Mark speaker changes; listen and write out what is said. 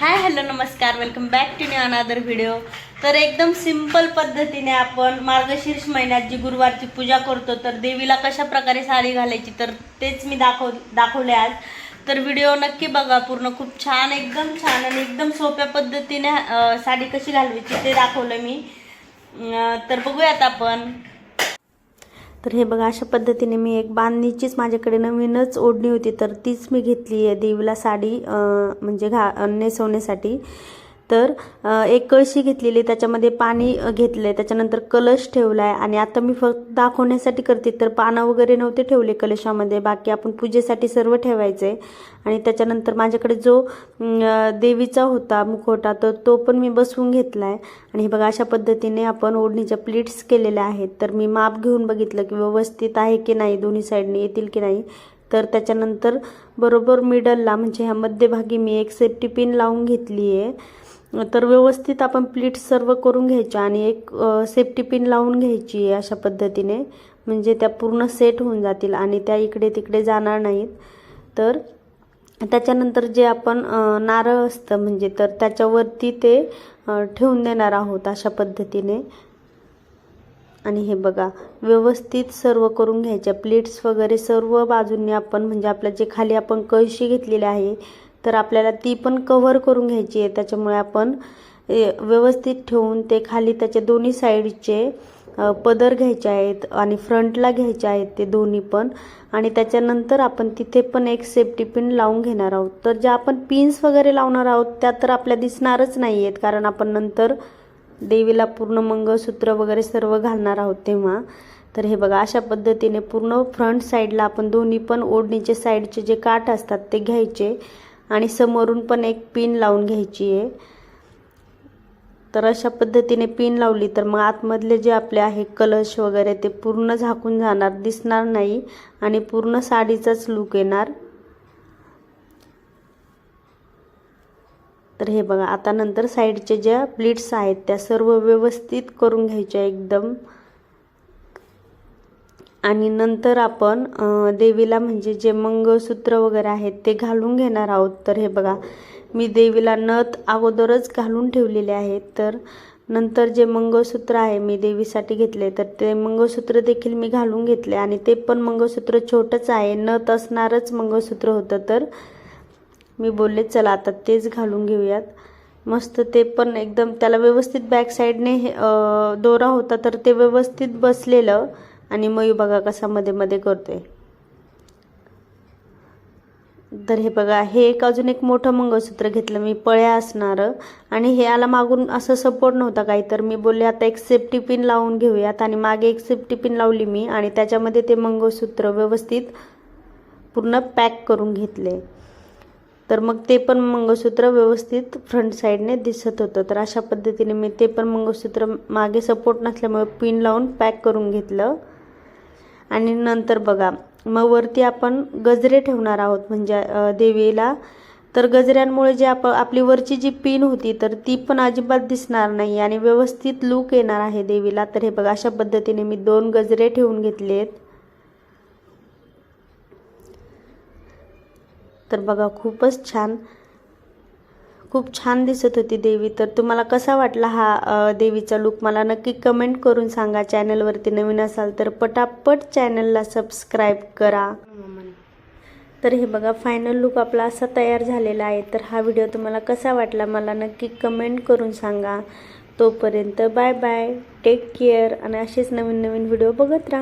Speaker 1: हाय hello नमस्कार. Welcome back to new another video तर एकदम सिंपल पद्धतीने आपण मार्गशीर्ष महिन्यात जी गुरुवारची पूजा करतो तर देवीला कशा प्रकारे साडी घालायची तर तेच मी दाखव दाखवले आज. तर व्हिडिओ नक्की बघा पूर्ण. खूप छान एकदम छान आणि एकदम सोप्या पद्धतीने साडी कशी घालवायची ते दाखवलं मी. तर बघूयात आपण. तर हे बघा अशा पद्धतीने मी एक बांधणीचीच माझ्याकडे नवीनच ओढणी होती. तर तीच मी घेतली आहे देवीला साडी म्हणजे घा नेसवण्यासाठी. तर एक कळशी घेतलेली त्याच्यामध्ये पाणी घेतलं आहे त्याच्यानंतर कलश ठेवला आहे आणि आता मी फक्त दाखवण्यासाठी करते. तर पानं वगैरे नव्हते ठेवले कलशामध्ये. बाकी आपण पूजेसाठी सर्व ठेवायचं. आहे आणि त्याच्यानंतर माझ्याकडे जो देवीचा होता मुखवटा तर तो पण मी बसवून घेतला आहे आणि हे बघा अशा पद्धतीने आपण ओढणीच्या प्लेट्स केलेल्या आहेत. तर मी माप घेऊन बघितलं की व्यवस्थित आहे की नाही दोन्ही साईडने येतील की नाही. तर त्याच्यानंतर बरोबर मिडलला म्हणजे ह्या मध्यभागी मी एक सेफ्टी पिन लावून घेतली आहे तर व्यवस्थित आपण प्लीट सर्व करून घ्यायच्या आणि एक सेफ्टी पिन लावून घ्यायची आहे अशा पद्धतीने. म्हणजे त्या पूर्ण सेट होऊन जातील आणि त्या इकडे तिकडे जाणार नाहीत. तर त्याच्यानंतर जे आपण नारळ असतं म्हणजे तर त्याच्यावरती ते ठेवून देणार आहोत अशा पद्धतीने. आणि हे बघा व्यवस्थित सर्व करून घ्यायच्या प्लेट्स वगैरे सर्व बाजूंनी आपण म्हणजे आपल्या जे खाली आपण कळशी घेतलेली आहे तर आपल्याला ती पण कव्हर करून घ्यायची आहे. त्याच्यामुळे आपण व्यवस्थित ठेवून ते खाली त्याच्या दोन्ही साईडचे पदर घ्यायचे आहेत आणि फ्रंटला घ्यायचे आहेत ते दोन्ही पण. आणि त्याच्यानंतर आपण तिथे पण एक सेफ्टी पिन लावून घेणार आहोत. तर ज्या आपण पिन्स वगैरे लावणार आहोत त्या तर आपल्या दिसणारच नाही आहेत कारण आपण नंतर देवीला पूर्ण मंगळसूत्र वगैरे सर्व घालणार आहोत तेव्हा. तर हे बघा अशा पद्धतीने पूर्ण फ्रंट साईडला आपण दोन्ही पण ओढणीचे साईडचे जे काठ असतात ते घ्यायचे. आणि समोरून पण एक पिन लावून घ्यायची आहे. तर अशा पद्धतीने पिन लावली तर मग आतमधले जे आपले आहे कलश वगैरे ते पूर्ण झाकून जाणार दिसणार नाही आणि पूर्ण साडीचाच लुक येणार. तर हे बघा आता नंतर साईडचे ज्या प्लीट्स आहेत त्या सर्व व्यवस्थित करून घ्यायच्या एकदम. आणि नंतर आपण देवीला म्हणजे जे मंगळसूत्र वगैरे आहेत ते घालून घेणार आहोत. तर हे बघा मी देवीला नथ अगोदरच घालून ठेवलेले आहेत. तर नंतर जे मंगळसूत्र आहे मी देवीसाठी घेतले तर ते मंगळसूत्र देखील मी घालून घेतले आणि ते पण मंगळसूत्र छोटंच आहे. नथ असणारच मंगळसूत्र होतं. तर मी बोलले चला आता तेच घालून घेऊयात. मस्त ते पण एकदम त्याला व्यवस्थित बॅक साईडने हे, दोरा होता तर ते व्यवस्थित बसलेलं. आणि मयू बघा कसा मध्ये मध्ये करतोय. तर हे बघा हे एक अजून एक मोठं मंगळसूत्र घेतलं. मी पळ्या असणारं आणि हे याला मागून असं सपोर्ट नव्हता काही. तर मी बोलले आता एक सेफ्टी पिन लावून घेऊयात. आणि मागे एक सेफ्टी पिन लावली मी आणि त्याच्यामध्ये ते मंगळसूत्र व्यवस्थित पूर्ण पॅक करून घेतले. तर मग ते पण मंगळसूत्र व्यवस्थित फ्रंट साईडने दिसत होतं. तर अशा पद्धतीने मी ते पण मंगळसूत्र मागे सपोर्ट नसल्यामुळे पिन लावून पॅक करून घेतलं. आणि नंतर बघा मग वरती आपण गजरे ठेवणार आहोत. म्हणजे देवीला. तर गजऱ्यांमुळे जे आप आपली वरची जी पिन होती तर ती पण अजिबात दिसणार नाही आणि व्यवस्थित लूक येणार आहे देवीला. तर हे बघा अशा पद्धतीने मी दोन गजरे ठेवून घेतलेत. तर बघा खूपच छान. खूप छान दिसत होती देवी. तर तुम्हाला कसा वाटला हा देवीचा लुक मला नक्की कमेंट करून सांगा. चॅनलवरती नवीन असाल तर पटापट चॅनलला सबस्क्राईब करा. तर हे बघा फायनल लुक आपला असा तयार झालेला आहे. तर हा व्हिडिओ तुम्हाला कसा वाटला मला नक्की कमेंट करून सांगा. तोपर्यंत बाय बाय टेक केअर आणि असेच नवीन नवीन व्हिडिओ बघत राहा.